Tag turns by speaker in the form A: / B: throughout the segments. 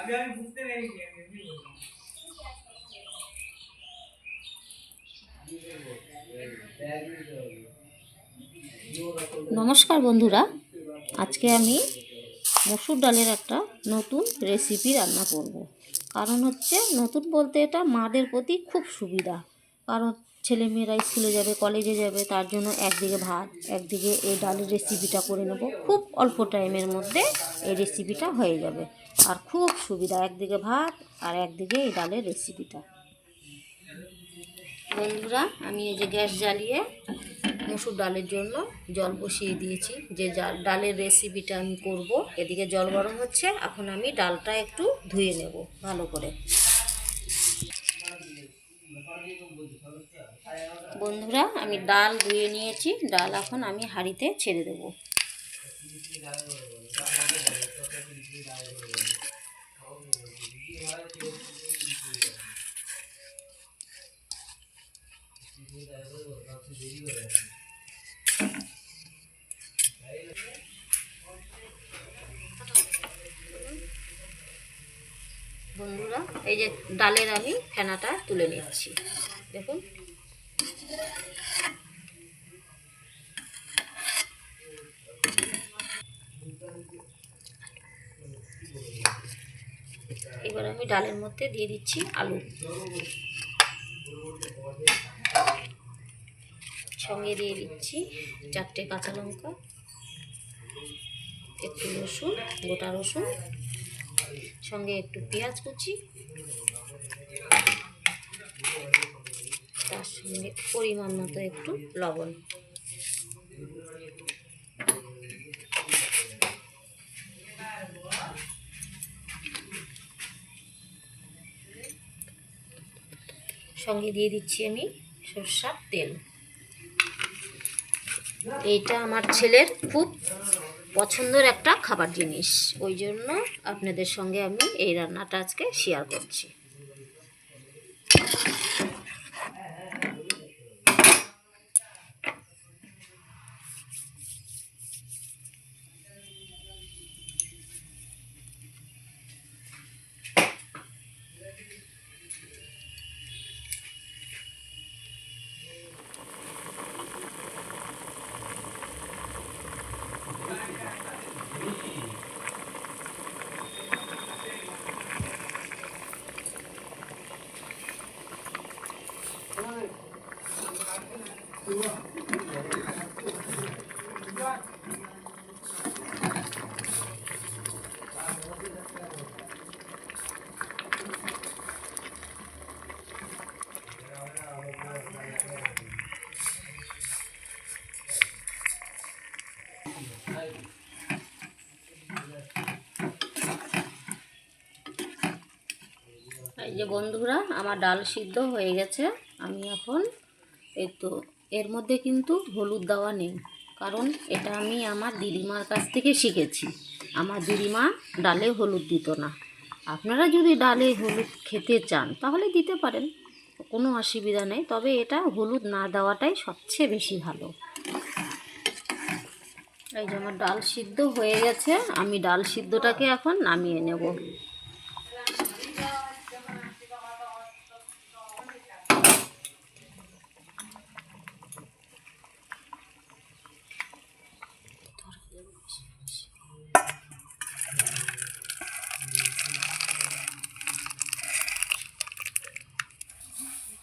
A: আমি আমি বুঝতে আমি
B: নমস্কার বন্ধুরা, আজকে আমি মসুর ডালের একটা নতুন রেসিপি রান্না করব। কারণ হচ্ছে নতুন বলতে এটা মাদের প্রতি খুব সুবিধা কারণ ছেলেমেয়েরা স্কুলে যাবে কলেজে যাবে, তার জন্য একদিকে ভাত, একদিকে এই ডালের রেসিপিটা করে নেব। খুব অল্প টাইমের মধ্যে এই রেসিপিটা হয়ে যাবে। আর খুব সুবিধা, একদিকে ভাত আর একদিকে এই ডালের রেসিপিটা বন্ধুরা, আমি এই যে গ্যাস জ্বালিয়ে মসুর ডালের জন্য জল বসিয়ে দিয়েছি। যে ডালের রেসিপিটা আমি করব, এদিকে জল গরম হচ্ছে, এখন আমি ডালটা একটু ধুয়ে নেব ভালো করে। বন্ধুরা আমি ডাল ধুয়ে নিয়েছি। ডাল এখন আমি হাঁড়িতে ছেড়ে দেব। বন্ধুরা, এই যে ডালের আমি ফেনাটা তুলে নিচ্ছি। দেখুন। এবার আমি ডালের মধ্যে দিয়ে দিচ্ছি আলু। সঙ্গে দিয়ে দিচ্ছি চারটে কাঁচা লঙ্কা, একটু রসুন, গোটা রসুন সঙ্গে একটু পেঁয়াজ কুচি। তার সঙ্গে পরিমাণ মতো একটু লবণ। সঙ্গে দিয়ে দিচ্ছি আমি সরষার তেল। এইটা আমার ছেলের খুব পছন্দের একটা খাবার জিনিস। ওই জন্য আপনাদের সঙ্গে আমি এই রান্নাটা আজকে শেয়ার করছি। এই যে বন্ধুরা আমার ডাল সিদ্ধ হয়ে গেছে। আমি এখন এই তো এর মধ্যে কিন্তু হলুদ দেওয়া নেই, কারণ এটা আমি আমার দিদিমার কাছ থেকে শিখেছি। আমার দিদিমা ডালে হলুদ দিত না। আপনারা যদি ডালে হলুদ খেতে চান, তাহলে দিতে পারেন, কোনো অসুবিধা নেই, তবে এটা হলুদ না দেওয়াটাই সবচেয়ে বেশি ভালো। এই যে আমার ডাল সিদ্ধ হয়ে গেছে, আমি ডাল সিদ্ধটাকে এখন নামিয়ে নেব।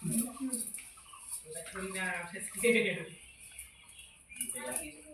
A: Thank you.